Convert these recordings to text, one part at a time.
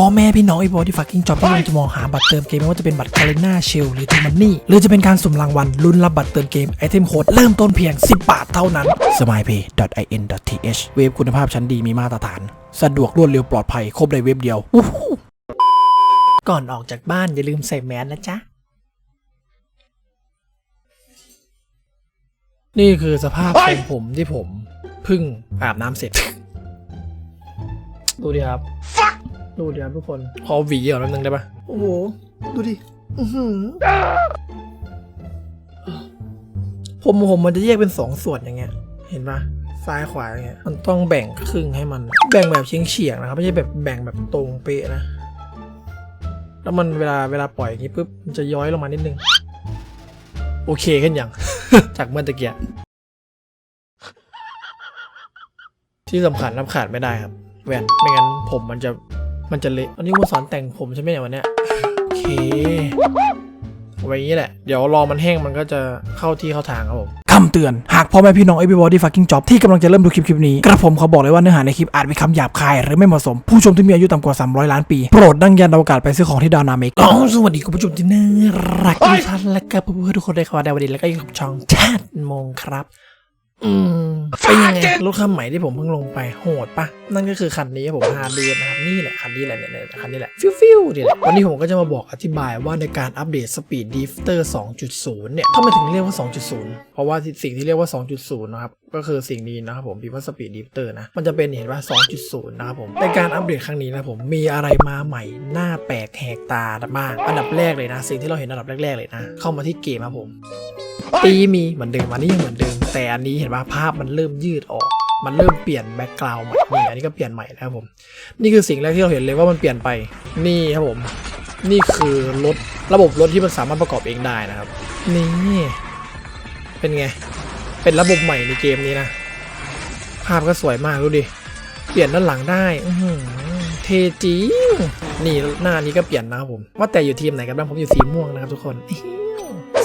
พ่อแม่พี่น้องไอ้บอที่ฟักกิ้งจ็อบที่กำลังจะมองหาบัตรเติมเกมไม่ว่าจะเป็นบัตรคาริน่าเชลหรือทูมันนี่หรือจะเป็นการสุ่มรางวัลลุ้นรับบัตรเติมเกมไอเทมโค้ดเริ่มต้นเพียง 10 บาทเท่านั้น smilepay.in.th เว็บคุณภาพชั้นดีมีมาตรฐาน สะดวกรวดเร็วปลอดภัยครบในเว็บเดียวอู้หูก่อนออกจากบ้านอย่าลืมใส่แมสนะจ๊ะนี่คือสภาพของผมที่ผมเพึ่งอาบน้ำเสร็จ ดูดิครับ ดูดิครับทุกคนขอหวีก่อนแป๊บนึงได้ปะโอ้โห ดูดิ อื้อหือผมผมมันจะแยกเป็นสองส่วนอย่างเงี้ย เห็นปะซ้ายขวาอย่างเงี้ย มันต้องแบ่งครึ่งให้มัน แบ่งแบบเฉียงเฉียงๆนะครับ ไม่ใช่แบบแบ่งแบบตรงเป๊ะนะ แล้วมันเวลาเวลาปล่อยอย่างงี้ปุ๊บ มันจะย้อยลงมานิดนึง โอเคขึ้นยังจากเมื่อตะเกียที่สำคัญรับขาดไม่ได้ครับ แว่นไม่งั้นผมมันจะ มันจะเละอันนี้ว่าสอนแต่งผมใช่ไหมเนี่ยวันเนี้ยโอเคไว้อย่างนี้แหละ เดี๋ยวรอมันแห้งมันก็จะเข้าที่เข้าทางครับผมคำเตือน หากพ่อแม่พี่น้อง everybody fucking job ที่กำลังจะเริ่มดูคลิปคลิปนี้ กระผมขอบอกเลยว่าเนื้อหาในคลิปอาจมีคำหยาบคาย หรือไม่เหมาะสม ผู้ชมที่มีอายุต่ำกว่า 300 ล้านปี โปรดดังยันอวกาศไปซื้อของที่ดาวนาเมกอ๋อสวัสดีคุณผู้ชมที่น่ารักทุกท่านและก็เพื่อนๆทุกคนได้ขอดาววันนี้แล้วก็อยู่กับช่องชาติมงครับ อืมเป็นยังไงรถคันใหม่ที่ผมเพิ่งลงไปโหดปะนั่นก็คือคันนี้ครับผมฮาร์ดเดนนะครับนี่แหละคันนี้แหละเนี่ยเนี่ยคันนี้แหละฟิวฟิวนี่แหละวันนี้ผมก็จะมาบอกอธิบายว่าในการอัปเดต Speed Drifter 2.0 เนี่ยทำไมถึงเรียกว่า 2.0 เพราะว่าสิ่งที่เรียกว่า 2.0 นะครับก็คือสิ่งนี้นะครับผมพิมพ์ว่า Speed Drifter นะมันจะเป็นเห็นว่า 2.0 นะครับผมในการอัปเดตครั้งนี้นะผมมีอะไรมาใหม่หน้าแปลกแหกตาบ้างอันดับแรกเลยนะ สิ่งที่เราเห็นอันดับแรกๆเลยนะ เข้ามาที่เกมครับผม ตีมีเหมือนเดิมอันนี้ยังเหมือนเดิม แต่อันนี้เห็นว่าภาพมันเริ่มยืดออก มันเริ่มเปลี่ยนแบ็กกราวด์ใหม่นี่อันนี้ก็เปลี่ยนใหม่แล้วครับผม นี่คือสิ่งแรกที่เราเห็นเลยว่ามันเปลี่ยนไป นี่ครับผม นี่คือรถระบบรถที่มันสามารถประกอบเองได้นะครับ นี่ เป็นไง เป็นระบบใหม่ในเกมนี้นะ ภาพก็สวยมากดูดิ เปลี่ยนด้านหลังได้อืเทจริงนี่หน้านี้ก็เปลี่ยนนะครับผม ว่าแต่อยู่ทีมไหนกันบ้างผมอยู่สีม่วงนะครับทุกคน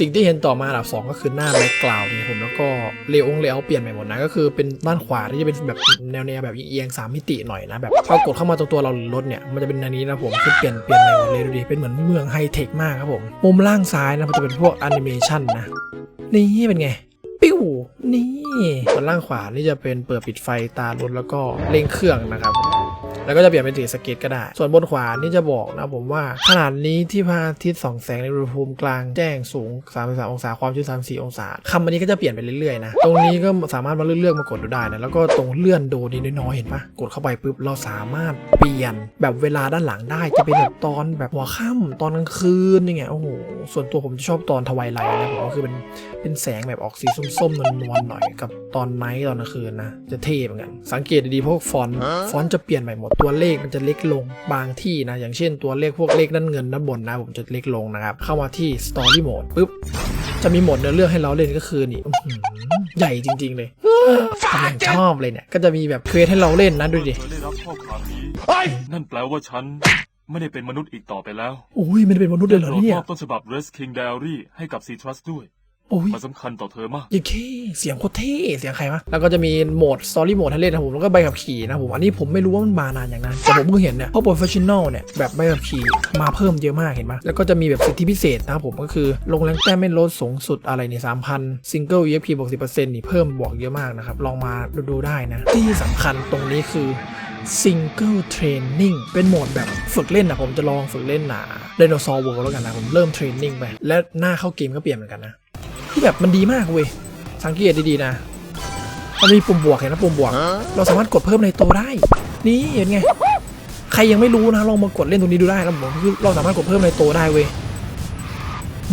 สิ่งที่เห็นต่อมาอันดับสองก็คือหน้าแบ็กกราวด์นี่ผมแล้วก็เลองเลเยอร์เปลี่ยนใหม่หมดนะก็คือเป็นด้านขวาที่จะเป็นแบบแนวแนวแบบเอียงสามมิติหน่อยนะแบบพอกดเข้ามาตรงตัวเราหรือรถเนี่ยมันจะเป็นอันนี้นะผมคือเปลี่ยนเปลี่ยนใหม่หมดเลยดูดิเป็นเหมือนเมืองไฮเทคมากครับผมมุมล่างซ้ายนะมันจะเป็นพวกแอนิเมชันนะนี่เป็นไงปิ้วนี่ส่วนล่างขวานี่จะเป็นเปิดปิดไฟตารถแล้วก็เร่งเครื่องนะครับ แล้วก็จะเปลี่ยนเป็นสีสเก็ตก็ได้ ส่วนบนขวานี่จะบอกนะผมว่าขนาดนี้ที่พระอาทิตย์ส่องแสงในอุณหภูมิกลางแจ้งสูง 33 องศาความชื้น 34 องศาคำอันนี้ก็จะเปลี่ยนไปเรื่อยๆนะ ตรงนี้ก็สามารถมาเลือกมากดดูได้นะ แล้วก็ตรงเลื่อนดูนี่น้อยๆเห็นปะกดเข้าไปปุ๊บเราสามารถเปลี่ยนแบบเวลาด้านหลังได้จะเป็นแบบตอนแบบหัวค่ำตอนกลางคืนนี่ไงโอ้โหส่วนตัวผมจะชอบตอนทวายไลท์นะผมก็คือเป็นเป็นแสงแบบออกสีส้มๆนวลๆหน่อยกับตอนไนท์ตอนกลางคืนนะจะเท่เหมือนกันสังเกตดีๆพวกฟอนต์ฟอนต์จะเปลี่ยนใหม่หมดตัวเลขมันจะเล็กลงบางที่นะ อย่างเช่นตัวเลขพวกเลขด้านเงินด้านบนนะ ผมจะเล็กลงนะครับ เข้ามาที่ Story Mode ปุ๊บ จะมีโหมดเนื้อเรื่องให้เราเล่นก็คือนี่อื้อหือใหญ่จริง ๆ เลยกำลังชอบเลยเนี่ย ก็จะมีแบบเควสให้เราเล่นนะดูดิเธอได้รับข้อความนี้นั่นแปลว่าฉันไม่ได้เป็นมนุษย์อีกต่อไปแล้วโอ้ยมันเป็นมนุษย์เลยเหรอโปรดเนี่มยอบต้นฉบับ Res King Diary ให้กับ C Trust ด้วย โอ้ยมันสำคัญต่อเธอมากยิ่งเท่เสียงโคตรเท่เสียงใครวะแล้วก็จะมีโหมด Story Mode ให้เล่นนะผมแล้วก็ใบขับขี่นะผมอันนี้ผมไม่รู้ว่ามันมานานอย่างนั้นแต่ผมเพิ่งเห็นเนี่ยเพราะ Professional เนี่ยแบบใบขับขี่มาเพิ่มเยอะมากเห็นปะแล้วก็จะมีแบบสิทธิพิเศษนะครับผมก็คือลงแรงแต้มไม่ลดสูงสุดอะไรเนี่ย3,000 Single EXP บวก10%นี่เพิ่มบวกเยอะมากนะครับลองมาดูดูได้นะที่สำคัญตรงนี้คือ Single Training เป็นโหมดแบบฝึกเล่นนะผมจะลองฝึกเล่นหนา Dinosaur World แล้วกันนะผมเริ่มเทรนนิ่งไปและหน้าเข้าเกมก็เปลี่ยนเหมือนกันนะ คือแบบมันดีมากเว้ย สังเกตดีๆนะ มันมีปุ่มบวกเห็นนะปุ่มบวก เราสามารถกดเพิ่มในโตวได้ นี่เห็นไง ใครยังไม่รู้นะลองมากดเล่นตรงนี้ดูได้นะผมคือเราสามารถกดเพิ่มในโตวได้เว้ย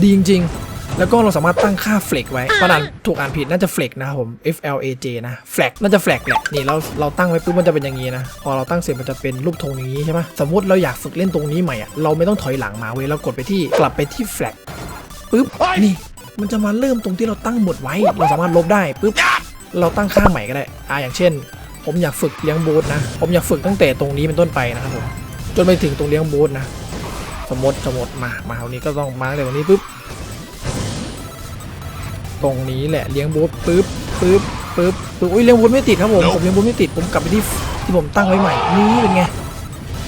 ดีจริงๆ แล้วก็เราสามารถตั้งค่าเฟลกไว้ประดานถูกอ่านผิดน่าจะเฟลกนะครับผม F L A J นะเฟลกน่าจะเฟลกแหละนี่เราเราตั้งไว้ปุ๊บมันจะเป็นอย่างนี้นะ พอเราตั้งเสร็จมันจะเป็นรูปธงอย่างนี้ใช่ไหมสมมติเราอยากฝึกเล่นตรงนี้ใหม่อะเราไม่ต้องถอยหลังมาเว้ยเรากดไปที่กลับไปที่เฟลกปุ๊บนี่ มันจะมาเริ่มตรงที่เราตั้งหมดไว้ เราสามารถลบได้ปุ๊บเราตั้งค่าใหม่ก็ได้อ่าอย่างเช่น ผมอยากฝึกเลี้ยงโบูทนะ ผมอยากฝึกตั้งแต่ตรงนี้เป็นต้นไปนะครับผมจนไปถึงตรงเลี้ยงโบูทนะ สมมติสมมติมามาตรงนี้ก็ต้องมาแต่ตรงนี้ปุ๊บตรงนี้แหละเลี้ยงบูทปุ๊บปุ๊บปุ๊บปุ๊บอุ้ยเลี้ยงบูทไม่ติดครับผมผมเลี้ยงบูทไม่ติดผมกลับไปที่ที่ผมตั้งไว้ใหม่นี่เป็นไง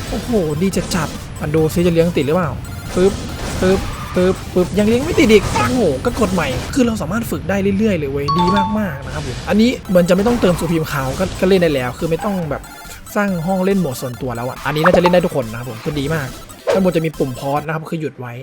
โอ้โหดีจัดจัดมันดูซิจะเลี้ยงติดหรือเปล่าปึ๊บปึ๊บ ปึ๊บปึ๊บยังเลี้ยงไม่ติดอีกโอ้โหก็กดใหม่ คือเราสามารถฝึกได้เรื่อยๆเลยเว้ยดีมากๆนะครับผมอันนี้เหมือนจะไม่ต้องเติมสูพิมพ์ขาวก็ก็เล่นได้แล้ว คือไม่ต้องแบบสร้างห้องเล่นโหมดส่วนตัวแล้วอะอันนี้น่าจะเล่นได้ทุกคนนะครับผมคือดีมากข้างบนจะมีปุ่มพอสนะครับคือหยุดไว้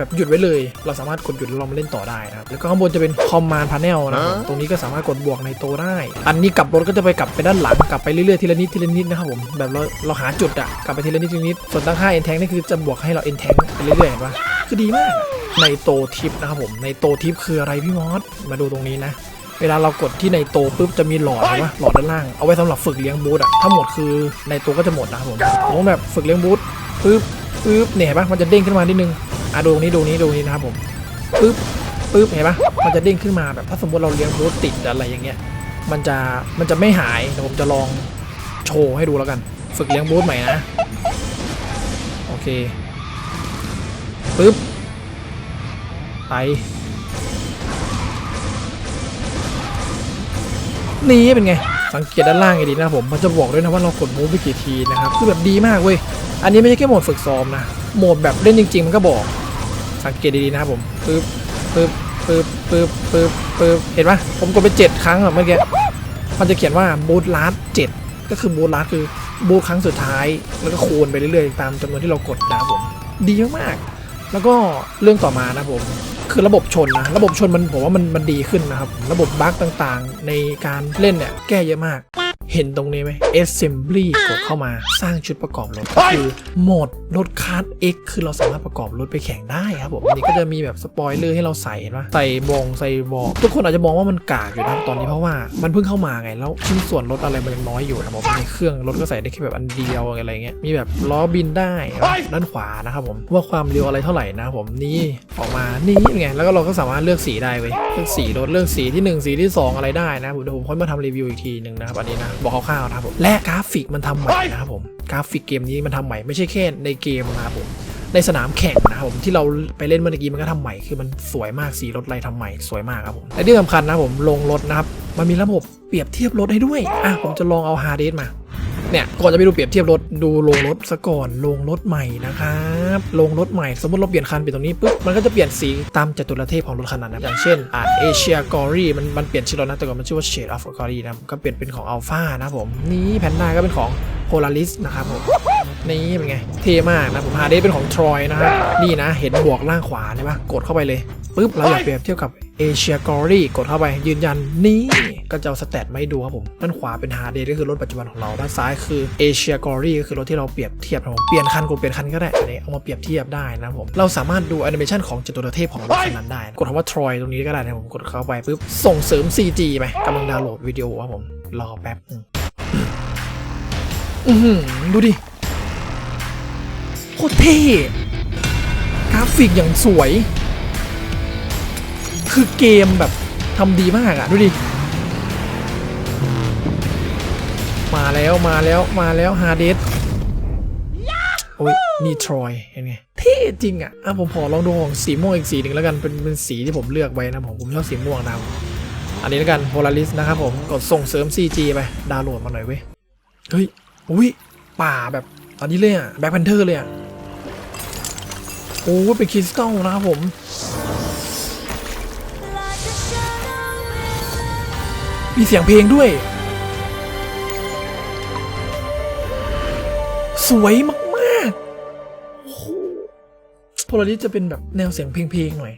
แบบหยุดไว้เลย เราสามารถกดหยุดแล้วเรามาเล่นต่อได้นะครับ แล้วก็ข้างบนจะเป็นคอมมานด์พาเนลนะครับผมตรงนี้ก็สามารถกดบวกในโตวได้ อันนี้กลับรถก็จะไปกลับไปด้านหลังกลับไปเรื่อยๆทีละนิดทีละนิดนะครับผมแบบเราเราหาจุดอะกลับไปทีละนิดทีละนิดส่วนตั้งค่า n t แทงนี่คือจะบวกให้เรา n t แทงไปเรื่อยๆเห็นปะคือดีมากในโตทิปนะครับผมในโตทิปคืออะไรพี่มอสมาดูตรงนี้นะเวลาเรากดที่ในโตปุ๊บจะมีหลอดเห็นปะหลอดด้านล่างเอาไว้สำหรับฝึกเลี้ยงบูธอะถ้าหมดคือในตัวก็จะหมดนะครับผมผมแบบฝึกเลี้ยงบูธปุ๊บปุ๊บเนี่ยเห็นปะมันจะเด้งขึ้นมานิดนึง อะดูตรงนี้ดูนี้ดูนี้นะครับผมปึ๊บปึ๊บเห็นปะมันจะเด้งขึ้นมาแบบถ้าสมมติเราเลี้ยงบูธติดอะไรอย่างเงี้ย มันจะมันจะไม่หายเดี๋ยวผมจะลองโชว์ให้ดูแล้วกัน ฝึกเลี้ยงบูธใหม่นะ โอเคปึ๊บไปนี่เป็นไง สังเกตด้านล่างไงดีนะผมมันจะบอกด้วยนะว่าเรากดมูฟไปกี่ทีนะครับคือแบบดีมากเว้ยอันนี้ไม่ใช่แค่โหมดฝึกซ้อมนะโหมดแบบเล่นจริง ๆ มันก็บอก สังเกตดีๆนะครับผมปึ๊บปึ๊บปึ๊บปึ๊บปึ๊บปึ๊บเห็นปะผมกดไปเจ็ดครั้งอะเมื่อกี้มันจะเขียนว่าบูทลาสเจ็ดก็คือบูทลาสคือบูทครั้งสุดท้าย แล้วก็คูณไปเรื่อยๆตามจำนวนที่เรากดนะครับผมดีมากๆแล้วก็เรื่องต่อมานะครับผม คือระบบชนนะ ระบบชนมันผมว่ามันมันดีขึ้นนะครับ ระบบบั๊กต่างๆ ในการเล่นเนี่ยแก้เยอะมาก เห็นตรงนี้ไหม Assembly กดเข้ามาสร้างชุดประกอบรถก็คือโหมดรถคัส X คือเราสามารถประกอบรถไปแข่งได้ครับผมอันนี้ก็จะมีแบบสปอยเลอร์ให้เราใส่เห็นปะใส่บงใส่บอกทุกคนอาจจะมองว่ามันกากอยู่นะตอนนี้เพราะว่ามันเพิ่งเข้ามาไงแล้วชิ้นส่วนรถอะไรมันยังน้อยอยู่นะผมในเครื่องรถก็ใส่ได้แค่แบบอันเดียวอะไรเงี้ยมีแบบล้อบินได้ด้านขวานะครับผมว่าความเร็วอะไรเท่าไหร่นะครับผมนี่ออกมานี่เป็นไงแล้วก็เราก็สามารถเลือกสีได้เว้ยเลือกสีรถเลือกสีที่หนึ่งสีที่สองอะไรได้นะผมเดี๋ยวผมค่อยมาทำรีวิวอีกทีหนึ่งนะครับอันนี้นะบอกคร่าวๆนะครับผมและกราฟิกมันทำใหม่นะครับผมกราฟิกเกมนี้มันทำใหม่ไม่ใช่แค่ในเกมนะครับผมในสนามแข่งนะครับผมที่เราไปเล่นเมื่อกี้มันก็ทำใหม่คือมันสวยมากสีรถไรทำใหม่สวยมากครับผมและที่สำคัญนะครับผมลงรถนะครับมันมีระบบเปรียบเทียบรถให้ด้วยอะผมจะลองเอาฮาร์ดเดสมา เนี่ยก่อนจะไปดูเปรียบเทียบรถดูโลงรถซะก่อนลงรถใหม่นะครับลงรถใหม่สมมติเราเปลี่ยนคันเปลี่ยนตรงนี้ปุ๊บมันก็จะเปลี่ยนสีตามจตุรเทพของรถคันนั้นนะอย่างเช่นอะเอเชียกอรี่มันมันเปลี่ยนชื่อแล้วนะแต่ก่อนมันชื่อว่า Shade of Glory นะก็เปลี่ยนเป็นของ Alpha นะผมนี่แพนด้าก็เป็นของ Polaris นะครับผมนี่เป็นไง เท่มากนะผมฮาเดสเป็นของทรอยนะครับนี่นะเห็นบวกล่างขวาใช่ปะกดเข้าไปเลยปุ๊บเราอยากเปรียบเทียบกับเอเชียกอรี่กดเข้าไปยืนยันนี่ ก็จะเอาสแตทมาให้ดูครับผมด้านขวาเป็นฮาร์เดสก็คือรถปัจจุบันของเราด้านซ้ายคือเอเชียกอรี่ก็คือรถที่เราเปรียบเทียบนะผมเปลี่ยนคันกดเปลี่ยนคันก็ได้อันนี้เอามาเปรียบเทียบได้นะผมเราสามารถดูแอนิเมชันของจตุรเทพของรถคันนั้นได้ กดคำว่าทรอยตรงนี้ก็ได้นะผมกดเข้าไปปุ๊บส่งเสริม CG ไปกำลังดาวน์โหลดวิดีโอครับผมรอแป๊บนึงอือหือดูดิโคตรเท่กราฟิกอย่างสวย คือเกมแบบทำดีมากอะดูดิ แล้วมาแล้วมาแล้วฮาเดสโอ้ยนี่ทรอยเห็นไงเท่จริงอะอะผมขอลองดูของสีม่วงอีกสีหนึ่งแล้วกันเป็นเป็นสีที่ผมเลือกไว้นะผมผมชอบสีม่วงนะอันนี้แล้วกัน Polaris นะครับผมกดส่งเสริม CG ไปดาวน์โหลดมาหน่อยเว้ยเฮ้ยอุ้ยป่าแบบตอนนี้เลยอะแบ็คแพนเทอร์เลยอะโอ้เป็นคริสตัลนะครับผมมีเสียงเพลงด้วย สวยมากๆโอ้โหโพลาริสจะเป็นแบบแนวเสียงเพลงๆหน่อย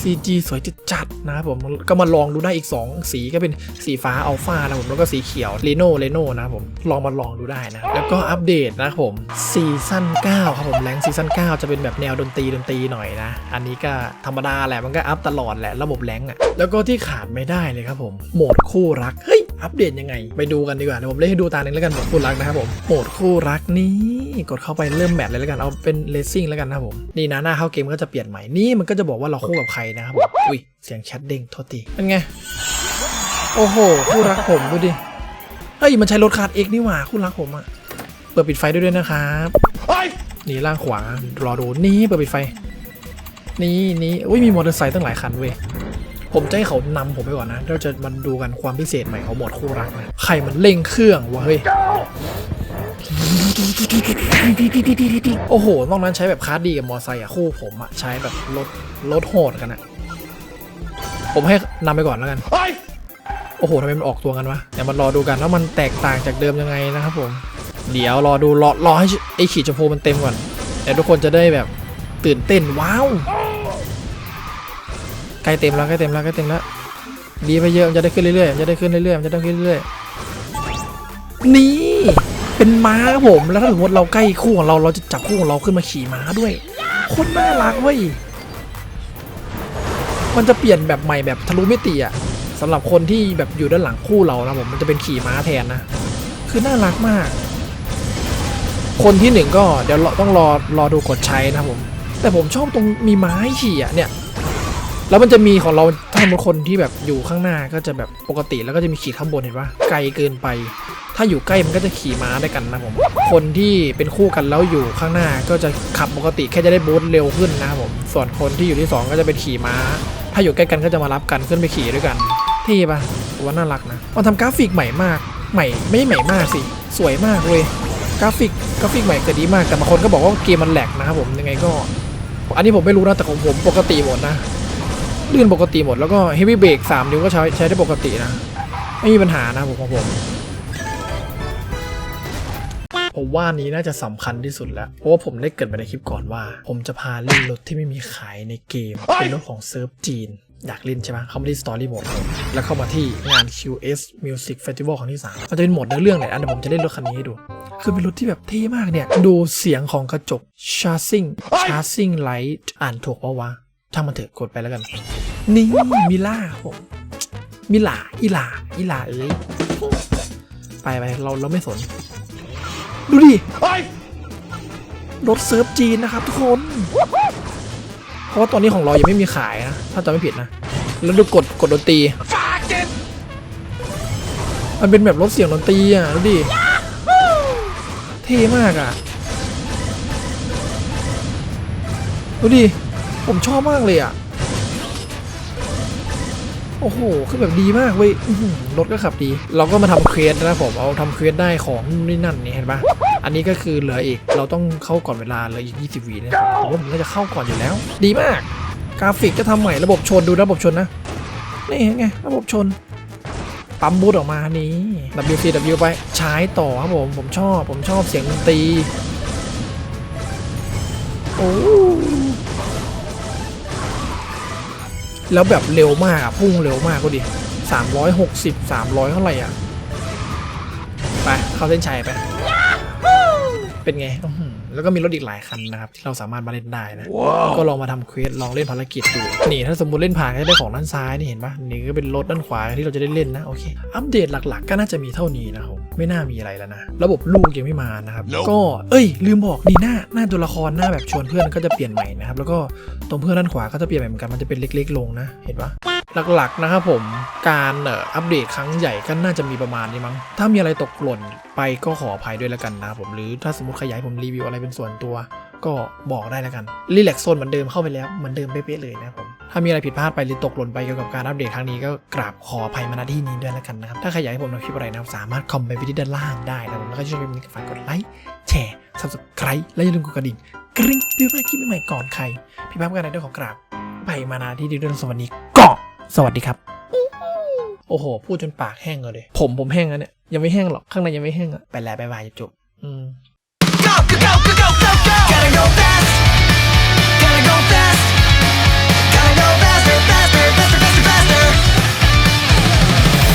ซีจีสวยจัดๆนะครับผมก็มาลองดูได้อีก 2 สีก็เป็นสีฟ้าอัลฟานะผมแล้วก็สีเขียวเรโนเรโนนะผมลองมาลองดูได้นะแล้วก็อัปเดตนะครับผมซีซั่น9ครับผมแรงซีซั่น9จะเป็นแบบแนวดนตรีดนตรีหน่อยนะ อันนี้ก็ธรรมดาแหละมันก็อัพตลอดแหละระบบแรงอะ่ะแล้วก็ที่ขาดไม่ได้เลยครับผมโหมดคู่รักเฮ้ย อัปเดตยังไง ไปดูกันดีกว่าเดี๋ยวผมเล่นให้ดูตาหนึ่งแล้วกันโหมดคู่รักนะครับผมโหมดคู่รักนี่กดเข้าไปเริ่มแมตช์เลยแล้วกันเอาเป็นเลสซิ่งแล้วกันนะครับผมนี่นะหน้าเข้าเกมก็จะเปลี่ยนใหม่นี่มันก็จะบอกว่าเราคู่กับใครนะครับผมอุ้ยเสียงแชทเด้งโทษทีเป็นไงโอ้โห คู่รักผมดูดิเฮ้ยมันใช้รถคาร์ดเอ็กนี่หว่าคู่รักผมอะเปิดปิดไฟด้วยด้วยนะครับนี่ล่างขวารอดูนี่เปิดปิดไฟ นี่นี่อุ้ยมีมอเตอร์ไซค์ตั้งหลายคันเว้ย ผมจะให้เขานำผมไปก่อนนะ เราจะมันดูกันความพิเศษใหม่ของหมดคู่รักนะใครมันเร่งเครื่องวะเฮ้ยโอ้โหนอกนั้นใช้แบบคาร์ดดีกับมอไซค์อะคู่ผมอะใช้แบบรถรถโหดกันอะผมให้นำไปก่อนแล้วกัน โอ้โหทำไมมันออกตัวกันวะเดี๋ยวมันรอดูกันว่ามันแตกต่างจากเดิมยังไงนะครับผม เดี๋ยวรอดูรอรอให้ไอขีดชมพูมันเต็มก่อนเดี๋ยวทุกคนจะได้แบบตื่นเต้นว้าว ใกล้เต็มแล้วใกล้เต็มแล้วใกล้เต็มแล้วดีไปเยอะมันจะได้ขึ้นเรื่อยๆมันจะได้ขึ้นเรื่อยๆมันจะได้ขึ้นเรื่อยๆนี่เป็นม้าครับผมแล้วถ้าสมมติเราใกล้คู่ของเราเราจะจับคู่ของเราขึ้นมาขี่ม้าด้วยโคตรน่ารักเว้ยมันจะเปลี่ยนแบบใหม่แบบทะลุมิติอะสำหรับคนที่แบบอยู่ด้านหลังคู่เรานะผมมันจะเป็นขี่ม้าแทนนะ คือน่ารักมาก คนที่หนึ่งก็เดี๋ยวรอต้องรอรอดูกดใช้นะผม แต่ผมชอบตรงมีม้าขี่อะเนี่ย แล้วมันจะมีของเราถ้าบางคนที่แบบอยู่ข้างหน้าก็จะแบบปกติแล้วก็จะมีขีดข้างบนเห็นปะไกลเกินไป ถ้าอยู่ใกล้มันก็จะขี่ม้าด้วยกันนะผม คนที่เป็นคู่กันแล้วอยู่ข้างหน้าก็จะขับปกติแค่จะได้บูสต์เร็วขึ้นนะครับผม ส่วนคนที่อยู่ที่สองก็จะเป็นขี่ม้า ถ้าอยู่ใกล้กันก็จะมารับกันขึ้นไปขี่ด้วยกันเท่ปะว่าน่ารักนะมันทำกราฟิกใหม่มาก ใหม่ไม่ใช่ใหม่มากสิ สวยมากเลยกราฟิกกราฟิกใหม่เกิดดีมากแต่บางคนก็บอกว่าเกมมันแหลกนะครับผมยังไงก็ อันนี้ผมไม่รู้นะแต่ของผมปกติหมดนะ ลื่นปกติหมดแล้วก็เฮฟวี่เบรกสามนิ้วก็ใช้ใช้ได้ปกตินะ ไม่มีปัญหานะผมของผมผมว่านี้น่าจะสำคัญที่สุดแล้ว เพราะว่าผมได้เกริดไปในคลิปก่อนว่า ผมจะพาเล่นรถที่ไม่มีขายในเกม เป็นรถของเซิร์ฟจีน อยากเล่นใช่ไหมเข้ามาที่สตอรี่โหมดแล้วเข้ามาที่งาน QS Music Festival ครั้งที่ 3 มันจะเป็นโหมดเนื้อเรื่องไหนอันเดี๋ยวผมจะเล่นรถคันนี้ให้ดู คือเป็นรถที่แบบเท่มากเนี่ย ดูเสียงของกระจก Charging Charging Light อ่านถูกปะวะ ช่างมันเถอะกดไปแล้วกัน นี่มิล่าผมมิลาอีหลาอีหลาเอ้ยไปไปเราเราไม่สน ดูดิรถเซิร์ฟจีนนะครับทุกคน เพราะว่าตอนนี้ของเรายังไม่มีขายนะ ถ้าจำไม่ผิดนะ แล้วดูกดกดดนตรีมันเป็นแบบรถเสียงดนตรีอะดูดิเท่มากอะดูดิ ผมชอบมากเลยอะ โอ้โห คือแบบดีมากเว้ยรถก็ขับดี เราก็มาทำเควสนะผม เอาทำเควสได้ของนี่นั่นนี่เห็นปะอันนี้ก็คือเหลืออีก เราต้องเข้าก่อนเวลาเหลืออีก 20วินะครับผมว่าผมน่าจะเข้าก่อนอยู่แล้ว ดีมาก กราฟิกก็ทำใหม่ ระบบชนดูระบบชนนะ นี่เห็นไง ระบบชน ปั๊มบูทออกมานี้ WCW ไป ใช้ต่อครับผม ผมชอบ ผมชอบเสียงดนตรี โอ้ แล้วแบบเร็วมากอะพุ่งเร็วมากก็ดิสามร้อยหกสิบสามร้อยเท่าไหร่อะไป เข้าเส้นชัยไป เป็นไงอื้อหือแล้วก็มีรถอีกหลายคันนะครับ ที่เราสามารถมาเล่นได้นะก็ลองมาทำเควสลองเล่นภารกิจดู นี่ถ้าสมมติเล่นผ่านก็จะได้ของด้านซ้ายนี่เห็นปะนี่ก็เป็นรถด้านขวาที่เราจะได้เล่นนะโอเค อัปเดตหลักๆ ก็น่าจะมีเท่านี้นะครับไม่น่ามีอะไรแล้วนะ ระบบลูกยังไม่มานะครับก็เอ้ย ลืมบอกดีหน้าหน้าตัวละครหน้าแบบชวนเพื่อนก็จะเปลี่ยนใหม่นะครับแล้วก็ตรงเพื่อนด้านขวาก็จะเปลี่ยนใหม่เหมือนกันมันจะเป็นเล็ก ๆ ลงนะ เห็นปะ หลักๆนะครับผมการอัปเดตครั้งใหญ่ก็น่าจะมีประมาณนี้มั้ง ถ้ามีอะไรตกหล่นไปก็ขออภัยด้วยแล้วกันนะครับผมหรือถ้าสมมติขยายผมรีวิวอะไรเป็นส่วนตัวก็บอกได้แล้วกัน รีแลกโซนเหมือนเดิมเข้าไปแล้ว เหมือนเดิมเป๊ะเลยนะครับผม ถ้ามีอะไรผิดพลาดไปหรือตกหล่นไปเกี่ยวกับการอัปเดตครั้งนี้ก็กราบขออภัยมาณที่นี้ด้วยแล้วกันนะครับ ถ้าใครอยากให้ผมทำคลิปอะไรนะครับสามารถคอมเมนต์ไปที่ด้านล่างได้นะครับผมแล้วก็ช่วยเป็นฝากกดไลค์แชร์ subscribe และอย่าลืมกดกระดิ่งกริ๊งเพื่อไม่ให้คลิปใหม่ๆก่อนใคร พี่พับกันในด้วยขอกราบไปมาณที่ดีด้วยสวัสดี สวัสดีครับ โอ้โห พูดจนปากแห้งเลย ผมผมแห้งแล้วเนี่ย ยังไม่แห้งหรอก ข้างในยังไม่แห้งอะไปแล้วบายบายจบอืม